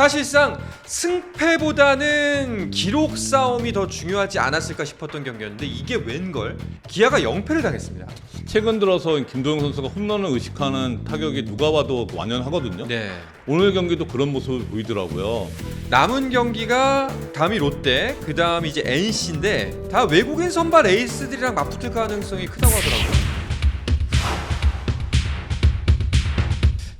사실상 승패보다는 기록 싸움이 더 중요하지 않았을까 싶었던 경기였는데 이게 웬걸 기아가 0패를 당했습니다. 최근 들어서 김도영 선수가 홈런을 의식하는 타격이 누가 봐도 완연하거든요. 네. 오늘 경기도 그런 모습을 보이더라고요. 남은 경기가 다음이 롯데, 그 다음 이제 NC인데 다 외국인 선발 에이스들이랑 맞붙을 가능성이 크다고 하더라고요.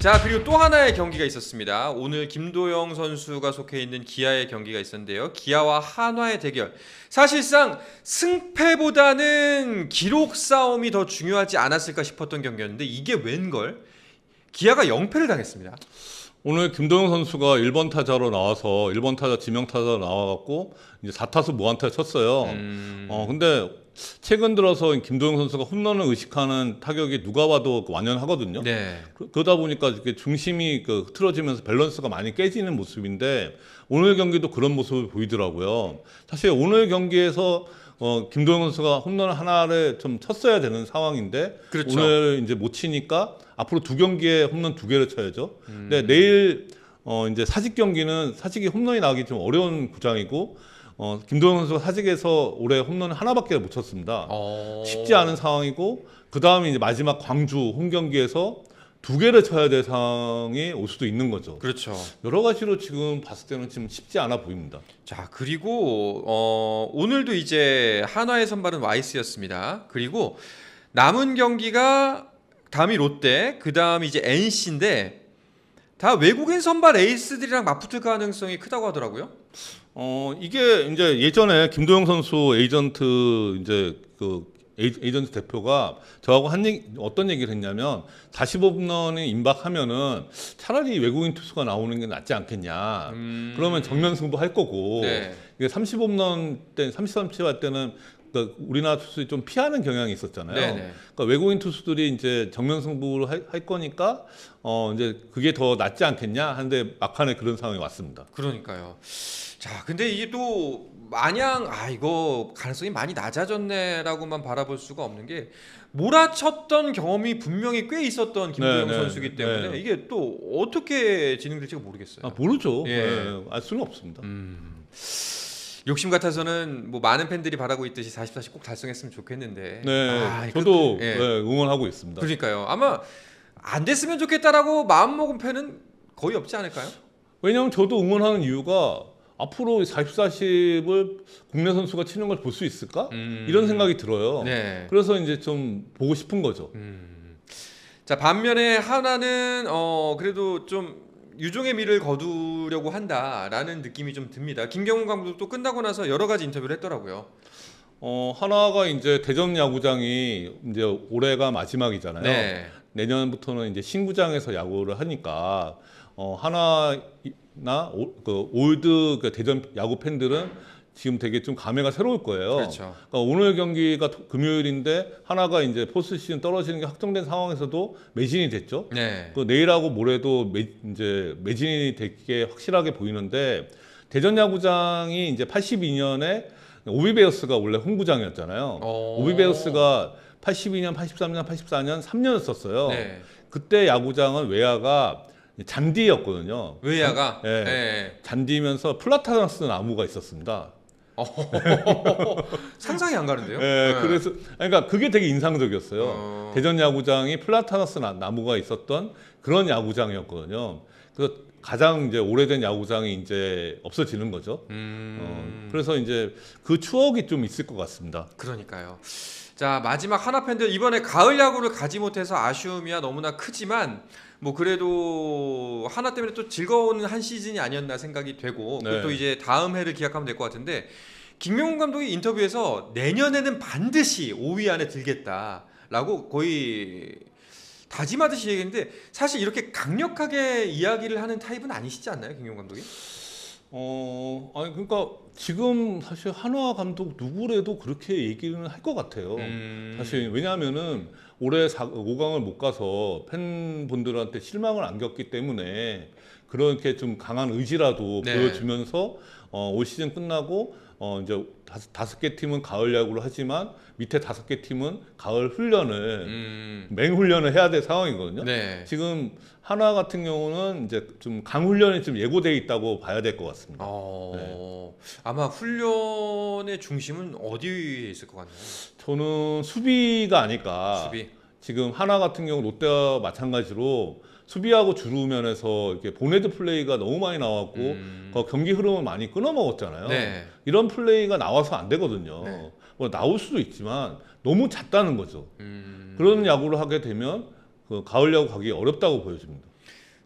자 그리고 또 하나의 경기가 있었습니다. 오늘 김도영 선수가 속해 있는 기아의 경기가 있었는데요. 기아와 한화의 대결. 사실상 승패보다는 기록 싸움이 더 중요하지 않았을까 싶었던 경기였는데 이게 웬걸 기아가 0패를 당했습니다. 오늘 김도영 선수가 1번 타자로 나와서 1번 타자 지명 타자로 나와갖고 이제 4타수 무안타를 쳤어요. 음... 어 근데 최근 들어서 김도영 선수가 홈런을 의식하는 타격이 누가 봐도 완연하거든요. 네. 그- 그러다 보니까 이렇게 중심이 그 틀어지면서 밸런스가 많이 깨지는 모습인데 오늘 경기도 그런 모습을 보이더라고요. 사실 오늘 경기에서 어, 김도영 선수가 홈런 하나를 좀 쳤어야 되는 상황인데 그렇죠. 오늘 이제 못 치니까 앞으로 두 경기에 홈런 두 개를 쳐야죠. 음. 근데 내일 어, 이제 사직 경기는 사직이 홈런이 나기 좀 어려운 구장이고 어, 김도영 선수가 사직에서 올해 홈런 하나밖에 못 쳤습니다. 어... 쉽지 않은 상황이고 그 다음에 이제 마지막 광주 홈 경기에서 두 개를 쳐야 될 상황이 올 수도 있는 거죠. 그렇죠. 여러 가지로 지금 봤을 때는 지금 쉽지 않아 보입니다. 자 그리고 어, 오늘도 이제 한화의 선발은 와이스였습니다. 그리고 남은 경기가 다음이 롯데, 그 다음 이제 NC인데 다 외국인 선발 에이스들이랑 맞붙을 가능성이 크다고 하더라고요. 어 이게 이제 예전에 김도영 선수 에이전트 이제 그 에이- 에이전트 대표가 저하고 한 얘기, 어떤 얘기를 했냐면 45분런이 임박하면은 차라리 외국인 투수가 나오는 게 낫지 않겠냐. 음, 그러면 정면 승부할 거고 네. 이게 30홈런 때 33치 할 때는 그러니까 우리나라 투수들이 좀 피하는 경향이 있었잖아요. 네네. 그러니까 외국인 투수들이 이제 정면 승부를 할, 할 거니까 어 이제 그게 더 낫지 않겠냐 하는데 막판에 그런 상황이 왔습니다. 그러니까요. 자, 근데 이게 또 마냥 아 이거 가능성이 많이 낮아졌네라고만 바라볼 수가 없는 게 몰아쳤던 경험이 분명히 꽤 있었던 김도영 네, 네, 선수기 때문에 네. 이게 또 어떻게 진행될지가 모르겠어요. 아 모르죠. 예. 예, 알 수는 없습니다. 음. 욕심 같아서는 뭐 많은 팬들이 바라고 있듯이 44씩 꼭 달성했으면 좋겠는데. 네, 아, 저도 예. 네, 응원하고 있습니다. 그러니까요. 아마 안 됐으면 좋겠다라고 마음 먹은 팬은 거의 없지 않을까요? 왜냐하면 저도 응원하는 이유가 앞으로 40, 40을 국내 선수가 치는 걸 볼 수 있을까? 음. 이런 생각이 들어요. 네. 그래서 이제 좀 보고 싶은 거죠. 음. 자 반면에 하나는 어 그래도 좀 유종의 미를 거두려고 한다라는 느낌이 좀 듭니다. 김경훈 감독도 끝나고 나서 여러 가지 인터뷰를 했더라고요. 어, 하나가 이제 대전 야구장이 이제 올해가 마지막이잖아요. 네. 내년부터는 이제 신구장에서 야구를 하니까 어, 하나나 오, 그 올드 그 대전 야구 팬들은 지금 되게 좀 감회가 새로울 거예요. 그렇죠. 그러니까 오늘 경기가 토- 금요일인데 하나가 이제 포스트 시즌 떨어지는 게 확정된 상황에서도 매진이 됐죠. 네. 그 내일하고 모레도 매, 이제 매진이 되게 확실하게 보이는데 대전 야구장이 이제 82년에 오비베어스가 원래 홈구장이었잖아요. 어. 오비베어스가 82년, 83년, 84년 3년을 썼어요. 네. 그때 야구장은 외야가 잔디였거든요. 외야가 네. 네. 잔디면서 플라타나스 나무가 있었습니다. 상상이 안 가는데요. 예, 네. 그래서 그러니까 그게 되게 인상적이었어요. 어. 대전 야구장이 플라타너스 나- 나무가 있었던 그런 야구장이었거든요. 그래서 가장 이제 오래된 야구장이 이제 없어지는 거죠. 음. 어, 그래서 이제 그 추억이 좀 있을 것 같습니다. 그러니까요. 자 마지막 하나 팬들 이번에 가을 야구를 가지 못해서 아쉬움이야 너무나 크지만 뭐 그래도 하나 때문에 또 즐거운 한 시즌이 아니었나 생각이 되고 네. 그것도 이제 다음 해를 기약하면 될 것 같은데 김명훈 감독이 인터뷰에서 내년에는 반드시 5위 안에 들겠다라고 거의 다짐하듯이 얘기했는데 사실 이렇게 강력하게 이야기를 하는 타입은 아니시지 않나요, 김명훈 감독이? 어, 아니 그러니까 지금 사실 한화 감독 누구래도 그렇게 얘기는 할 것 같아요. 음. 사실 왜냐하면은 올해 4, 5강을 못 가서 팬분들한테 실망을 안겼기 때문에 그렇게 좀 강한 의지라도 네. 보여주면서 어, 올 시즌 끝나고 어, 이제 다섯, 다섯 개 팀은 가을 야구를 하지만 밑에 다섯 개 팀은 가을 훈련을 음. 맹훈련을 해야 될 상황이거든요. 네. 지금 하나 같은 경우는 이제 좀 강훈련이 좀 예고돼 있다고 봐야 될 것 같습니다. 어, 아마 훈련의 중심은 어디에 있을 것 같나요? 저는 수비가 아닐까. 수비. 지금 하나 같은 경우 롯데와 마찬가지로 수비하고 주루 면에서 이렇게 보네드 플레이가 너무 많이 나왔고 음. 그 경기 흐름을 많이 끊어 먹었잖아요. 네. 이런 플레이가 나와서 안 되거든요. 네. 뭐 나올 수도 있지만 너무 잦다는 거죠. 음. 그런 야구를 하게 되면 그 가을 야구 가기 어렵다고 보여집니다.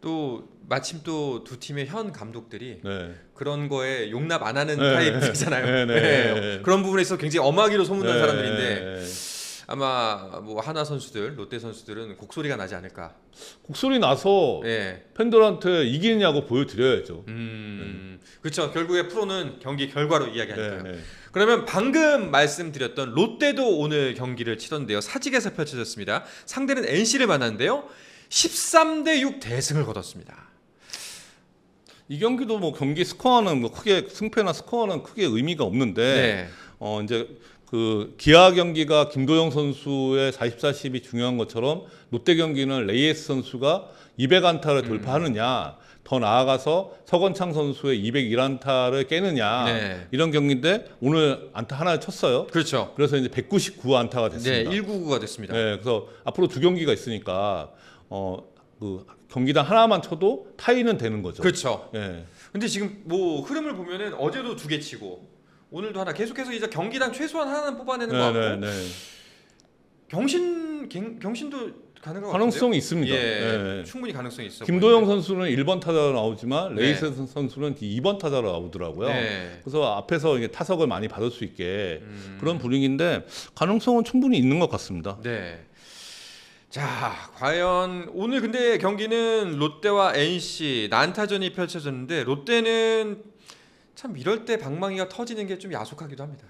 또 마침 또 두 팀의 현 감독들이 네. 그런 거에 용납 안 하는 네. 타입이잖아요. 네, 네. 그런 부분에서 굉장히 엄하기로 소문난 네. 사람들인데 아마 뭐 하나 선수들, 롯데 선수들은 곡소리가 나지 않을까. 곡소리 나서 예. 팬들한테 야구 보여드려야죠. 음. 그렇죠. 결국에 프로는 경기 결과로 이야기하니까요. 네, 네. 그러면 방금 말씀드렸던 롯데도 오늘 경기를 치렀는데요. 사직에서 펼쳐졌습니다. 상대는 NC를 만났는데요. 13대 6 대승을 거뒀습니다. 이 경기도 뭐 경기 스코어는 뭐 크게 승패나 스코어는 크게 의미가 없는데 네. 어 이제 그 기아 경기가 김도영 선수의 44-10이 중요한 것처럼 롯데 경기는 레이에스 선수가 200안타를 음. 돌파하느냐 더 나아가서 서건창 선수의 201안타를 깨느냐 네. 이런 경기인데 오늘 안타 하나를 쳤어요. 그렇죠. 그래서 이제 199안타가 네, 됐습니다. 199가 됐습니다. 네, 그래서 앞으로 두 경기가 있으니까 어 그 경기당 하나만 쳐도 타이는 되는 거죠. 그렇죠. 예. 근데 지금 뭐 흐름을 보면은 어제도 두 개 치고 오늘도 하나 계속해서 이제 경기당 최소한 하나는 뽑아내는 것 같고 네, 네, 네. 경신 갱- 경신도 가능한 것 가능성이 있습니다. 예, 예. 충분히 가능성이 있어. 김도영 선수는 1번 타자로 나오지만 네. 레이스 선수는 2번 타자로 나오더라고요. 네. 그래서 앞에서 이게 타석을 많이 받을 수 있게 음, 그런 분위기인데 가능성은 충분히 있는 것 같습니다. 네. 자, 과연 오늘 근데 경기는 롯데와 NC 난타전이 펼쳐졌는데 롯데는 참 이럴 때 방망이가 터지는 게 좀 야속하기도 합니다.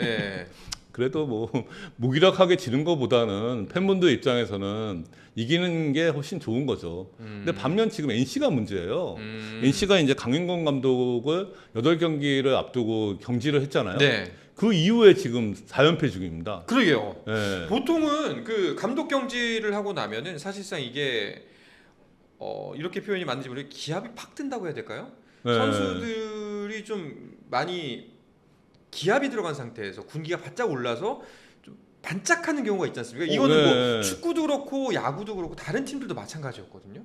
예. 그래도 뭐 무기력하게 지는 것보다는 팬분들 입장에서는 이기는 게 훨씬 좋은 거죠. 음, 근데 반면 지금 NC가 문제예요. 음, NC가 이제 강인권 감독을 8경기를 앞두고 경질을 했잖아요. 네. 그 이후에 지금 4연패 중입니다. 그러게요. 예. 보통은 그 감독 경질을 하고 나면은 사실상 이게 어, 이렇게 표현이 맞는지 모르겠는데 기압이 팍 뜬다고 해야 될까요? 네. 선수들 이 좀 많이 기압이 들어간 상태에서 군기가 바짝 올라서 좀 반짝하는 경우가 있지 않습니까? 어, 이거는 네. 뭐 축구도 그렇고 야구도 그렇고 다른 팀들도 마찬가지였거든요.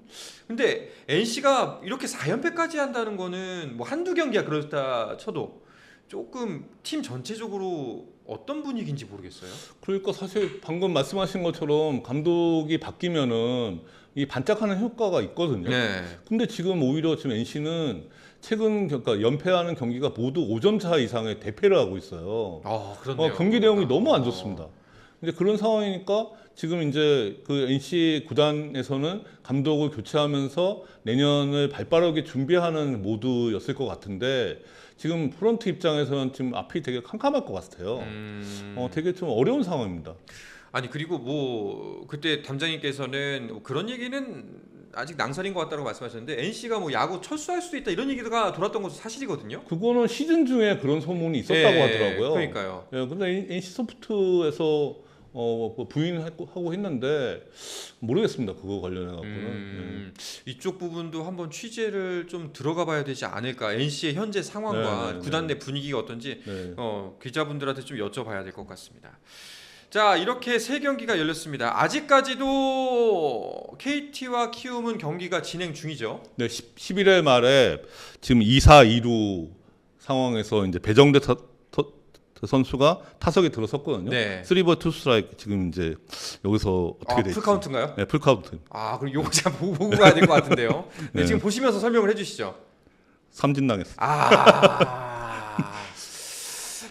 근데 NC가 이렇게 4연패까지 한다는 거는 뭐 한두 경기야 그렇다 쳐도 조금 팀 전체적으로 어떤 분위기인지 모르겠어요. 그러니까 사실 방금 말씀하신 것처럼 감독이 바뀌면은 이 반짝하는 효과가 있거든요. 네. 근데 지금 오히려 지금 NC는 최근 그러니까 연패하는 경기가 모두 5점 차 이상의 대패를 하고 있어요. 아, 그렇네요. 어, 경기 내용이 아. 너무 안 좋습니다. 이제 그런 상황이니까 지금 이제 그 NC 구단에서는 감독을 교체하면서 내년을 발빠르게 준비하는 모드였을 것 같은데 지금 프런트 입장에서는 지금 앞이 되게 캄캄할 것 같아요. 음. 어, 되게 좀 어려운 상황입니다. 아니 그리고 뭐 그때 담장님께서는 뭐 그런 얘기는 아직 낭설인 것 같다고 말씀하셨는데 NC가 뭐 야구 철수할 수도 있다 이런 얘기가 돌았던 것도 사실이거든요. 그거는 시즌 중에 그런 소문이 있었다고 예, 하더라고요. 그러니까요. 예, 근데 NC 소프트에서 어, 뭐 부인하고 하고 했는데 모르겠습니다. 그거 관련해 갖고는. 음, 이쪽 부분도 한번 취재를 좀 들어가 봐야 되지 않을까. NC의 현재 상황과 네, 네, 구단 내 분위기가 어떤지 예. 네. 어, 기자분들한테 좀 여쭤봐야 될 것 같습니다. 자 이렇게 세 경기가 열렸습니다. 아직까지도 KT와 키움은 경기가 진행 중이죠. 네, 10, 11회 말에 지금 2사 2루 상황에서 이제 배정대 타, 터- 선수가 타석에 들어섰거든요. 네. 3버 투 스트라이크 지금 이제 여기서 어떻게 아, 될지. 풀 카운트인가요? 네, 풀 카운트. 아, 그럼 요거 제가 보고, 가야 될 것 같은데요. 네, 네. 지금 보시면서 설명을 해 주시죠. 삼진 당했습니다. 아.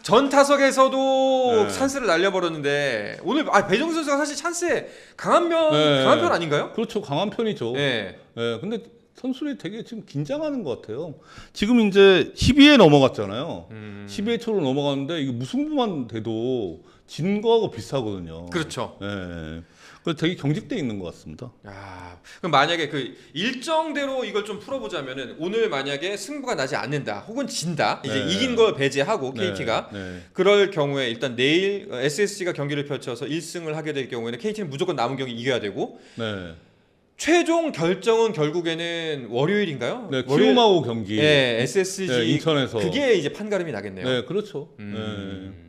전 타석에서도 네. 찬스를 날려버렸는데 오늘 아, 배정 선수가 사실 찬스에 강한 편 네. 강한 편 아닌가요? 그렇죠. 강한 편이죠. 네. 예, 근데 선수들이 되게 지금 긴장하는 것 같아요. 지금 이제 12회 넘어갔잖아요. 음, 12회 초로 넘어갔는데 이게 무승부만 돼도 진 거하고 비슷하거든요. 그렇죠. 예. 그 되게 경직돼 있는 것 같습니다. 아, 그럼 만약에 그 일정대로 이걸 좀 풀어보자면은 오늘 만약에 승부가 나지 않는다, 혹은 진다, 이제 네. 이긴 걸 배제하고 KT가 네, 네. 그럴 경우에 일단 내일 SSG가 경기를 펼쳐서 1승을 하게 될 경우에는 KT는 무조건 남은 경기 이겨야 되고 네. 최종 결정은 결국에는 월요일인가요? 네, 키움하고 경기. 예, SSG 네, 인천에서. 그게 이제 판가름이 나겠네요. 네, 그렇죠. 음.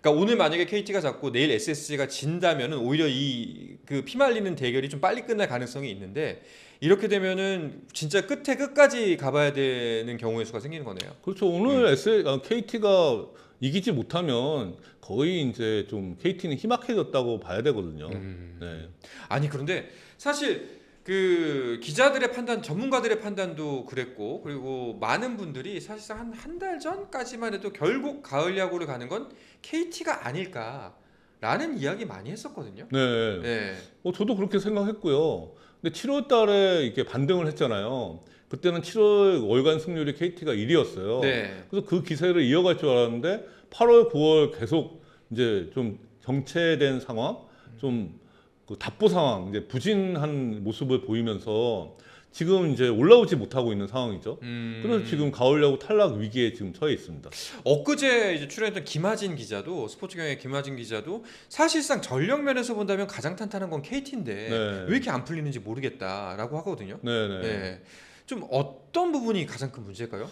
그러니까 오늘 만약에 KT가 잡고 내일 SSG가 진다면은 오히려 이 그 피말리는 대결이 좀 빨리 끝날 가능성이 있는데 이렇게 되면은 진짜 끝에 끝까지 가봐야 되는 경우의 수가 생기는 거네요. 네. 그렇죠. 오늘 S KT가 이기지 못하면 거의 이제 좀 KT는 희박해졌다고 봐야 되거든요. 음. 네. 아니 그런데 사실 그 기자들의 판단, 전문가들의 판단도 그랬고 그리고 많은 분들이 사실상 한 한 달 전까지만 해도 결국 가을 야구를 가는 건 KT가 아닐까라는 이야기 많이 했었거든요. 네. 네. 어, 저도 그렇게 생각했고요. 근데 7월 달에 이렇게 반등을 했잖아요. 그때는 7월 월간 승률이 KT가 1위였어요. 네. 그래서 그 기세를 이어갈 줄 알았는데 8월, 9월 계속 이제 좀 정체된 상황, 좀 그 답보 상황, 이제 부진한 모습을 보이면서 지금 이제 올라오지 못하고 있는 상황이죠. 음. 그래서 지금 가을야구 탈락 위기에 지금 처해 있습니다. 엊그제 이제 출연했던 김하진 기자도 스포츠경의 김하진 기자도 사실상 전력 면에서 본다면 가장 탄탄한 건 KT인데 네. 왜 이렇게 안 풀리는지 모르겠다라고 하거든요. 네네. 네. 좀 어떤 부분이 가장 큰 문제일까요?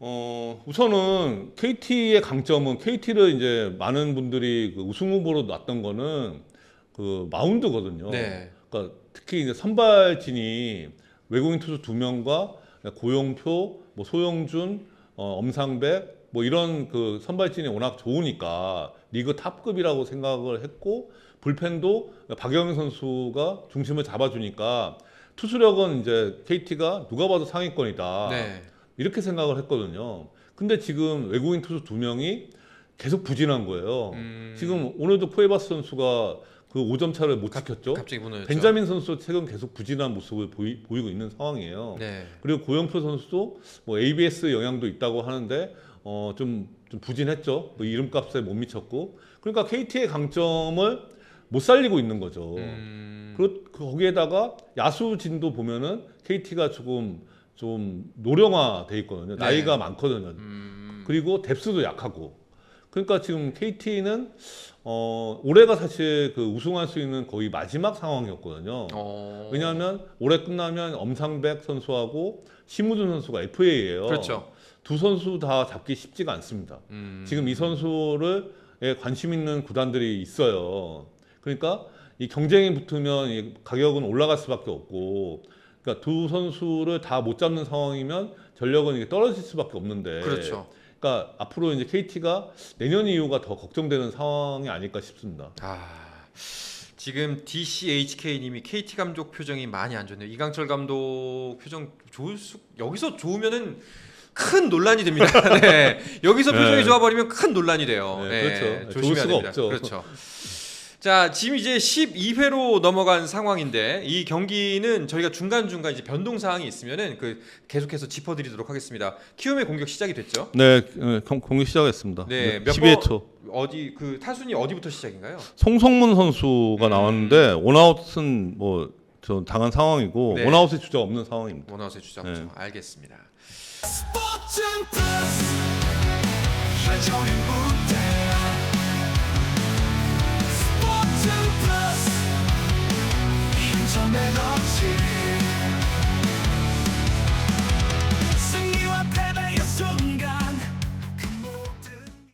어, 우선은 KT의 강점은 KT를 이제 많은 분들이 그 우승 후보로 놨던 거는 그 마운드거든요. 네. 그러니까 특히 이제 선발진이 외국인 투수 두 명과 고용표, 뭐 소영준, 어, 엄상백 뭐 이런 그 선발진이 워낙 좋으니까 리그 탑급이라고 생각을 했고 불펜도 박영민 선수가 중심을 잡아주니까 투수력은 이제 KT가 누가 봐도 상위권이다. 네. 이렇게 생각을 했거든요. 근데 지금 외국인 투수 두 명이 계속 부진한 거예요. 음, 지금 오늘도 쿠에바스 선수가 그 5점 차를 못 지켰죠. 갑자기 무너졌죠. 벤자민 선수 최근 계속 부진한 모습을 보이, 고 있는 상황이에요. 네. 그리고 고영표 선수도 뭐 ABS 영향도 있다고 하는데 어, 좀, 좀 부진했죠. 그 이름값에 못 미쳤고. 그러니까 KT의 강점을 못 살리고 있는 거죠. 음, 그 거기에다가 야수진도 보면은 KT가 조금 좀 노령화돼 있거든요. 네. 나이가 많거든요. 음, 그리고 뎁스도 약하고. 그러니까 지금 KT는 어, 올해가 사실 그 우승할 수 있는 거의 마지막 상황이었거든요. 어, 왜냐하면 올해 끝나면 엄상백 선수하고 심우준 선수가 FA예요. 그렇죠. 두 선수 다 잡기 쉽지가 않습니다. 음, 지금 이 선수를 에 관심 있는 구단들이 있어요. 그러니까 이 경쟁이 붙으면 이 가격은 올라갈 수밖에 없고, 그러니까 두 선수를 다 못 잡는 상황이면 전력은 이게 떨어질 수밖에 없는데, 그렇죠. 그러니까 앞으로 이제 KT가 내년 이후가 더 걱정되는 상황이 아닐까 싶습니다. 아, 지금 DCHK님이 KT 감독 표정이 많이 안 좋네요. 이강철 감독 표정 좋을 수 여기서 좋으면은 큰 논란이 됩니다. 네. 여기서 표정이 네. 좋아버리면 큰 논란이 돼요. 네, 그렇죠. 조심해야 좋을 수가 됩니다. 없죠. 그렇죠. 자, 지금 이제 12회로 넘어간 상황인데 이 경기는 저희가 중간 중간 이제 변동 사항이 있으면은 그 계속해서 짚어 드리도록 하겠습니다. 키움의 공격 시작이 됐죠. 네, 공격 시작했습니다. 네, 몇 12회 번- 초. 어디 그 타순이 어디부터 시작인가요? 송성문 선수가 음. 나왔는데 원아웃은 뭐 저 당한 상황이고 네. 원아웃의 주자 없는 상황입니다. 원아웃의 주자죠. 네. 알겠습니다. 스포츠 플러스 한정의 무대 2 plus. 힘 점에 넘치는